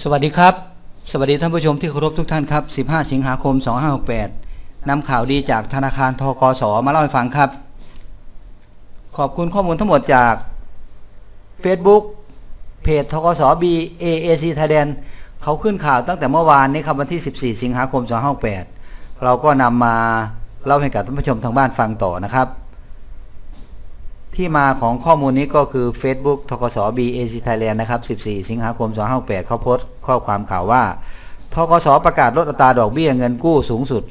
สวัสดีครับ สวัสดีท่านผู้ชมที่เคารพทุกท่านครับ 15 สิงหาคม 2568นำข่าวดีจากธนาคารทกสมาเล่าให้ฟังครับ ขอบคุณข้อมูลทั้งหมดจาก Facebook เพจทกส BAAC Thailand เขาขึ้นข่าวตั้งแต่เมื่อวานนี้ครับวันที่ 14 สิงหาคม 2568 เราก็นำมาเล่าให้กับท่านผู้ชมทางบ้านฟังต่อนะครับ ที่มาของข้อมูลนี้ก็คือ Facebook ทกส BAC Thailand นะครับ 14 สิงหาคม 2568เขาโพสต์ข้อความข่าวว่าทกสประกาศลดอัตราดอกเบี้ยเงินกู้สูงสุด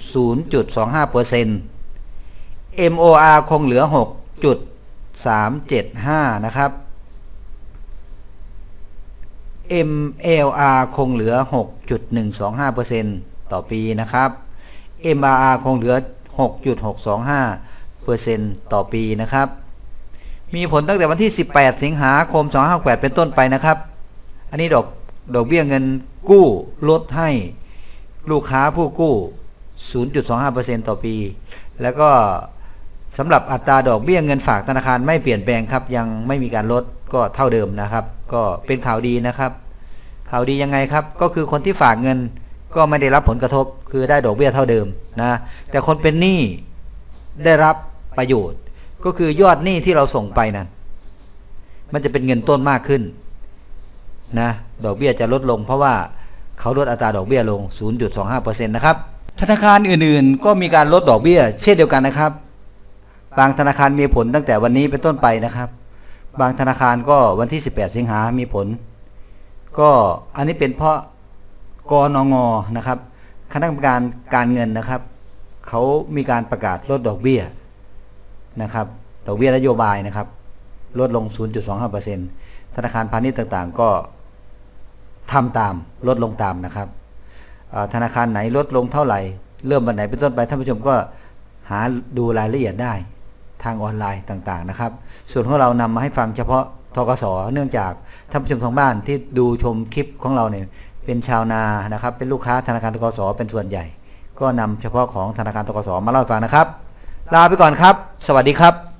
0.25% MOR คงเหลือ 6.375 นะครับ MLR คงเหลือ 6.125%ต่อปีนะครับ MRR คงเหลือ 6.625%ต่อปีนะครับ มีผลตั้งแต่วันที่ 18 สิงหาคม 2568 เป็นต้นไปนะครับ อันนี้ดอกดอกเบี้ยเงินกู้ลดให้ลูกค้าผู้กู้ 0.25%ต่อปี แล้วก็สำหรับอัตราดอกเบี้ยเงินฝากธนาคารไม่เปลี่ยนแปลงครับ ยังไม่มีการลดก็เท่าเดิมนะครับ ก็เป็นข่าวดีนะครับ ข่าวดียังไงครับ ก็คือคนที่ฝากเงินก็ไม่ได้รับผลกระทบ คือได้ดอกเบี้ยเท่าเดิมนะ แต่คนเป็นหนี้ได้รับประโยชน์ ก็คือยอดหนี้ที่เราส่งไปนั้นมันจะเป็นเงินต้นมากขึ้นนะดอกเบี้ยจะลดลง เพราะว่าเขาลดอัตราดอกเบี้ยลง 0.25%นะครับธนาคารอื่นๆ ก็มีการลดดอกเบี้ย เช่นเดียวกันนะครับบางธนาคารมีผลตั้งแต่วันนี้เป็นต้นไปนะครับ บางธนาคารก็วันที่ 18 สิงหามีผล ก็อันนี้เป็นเพราะกนงนะครับ คณะกรรมการการเงินนะครับ เขามีการประกาศลดดอกเบี้ย นะครับดอกเบี้ยนโยบายนะครับ ลดลง 0.25%ธนาคารพาณิชย์ต่างๆ ก็ทำตามลดลงตามนะครับธนาคารไหนลดลงเท่าไหร่ เริ่มวันไหนเป็นต้นไปท่านผู้ชมก็หาดูรายละเอียดได้ทางออนไลน์ต่างๆนะครับ ส่วนของเรานำมาให้ฟังเฉพาะทกสเนื่องจากท่านผู้ชมทางบ้านที่ดูชมคลิปของเราเนี่ยเป็นชาวนานะครับ เป็นลูกค้าธนาคารทกสเป็นส่วนใหญ่ ก็นำเฉพาะของธนาคารทกสมาเล่าให้ฟังนะครับ ลาไปก่อนครับ สวัสดีครับ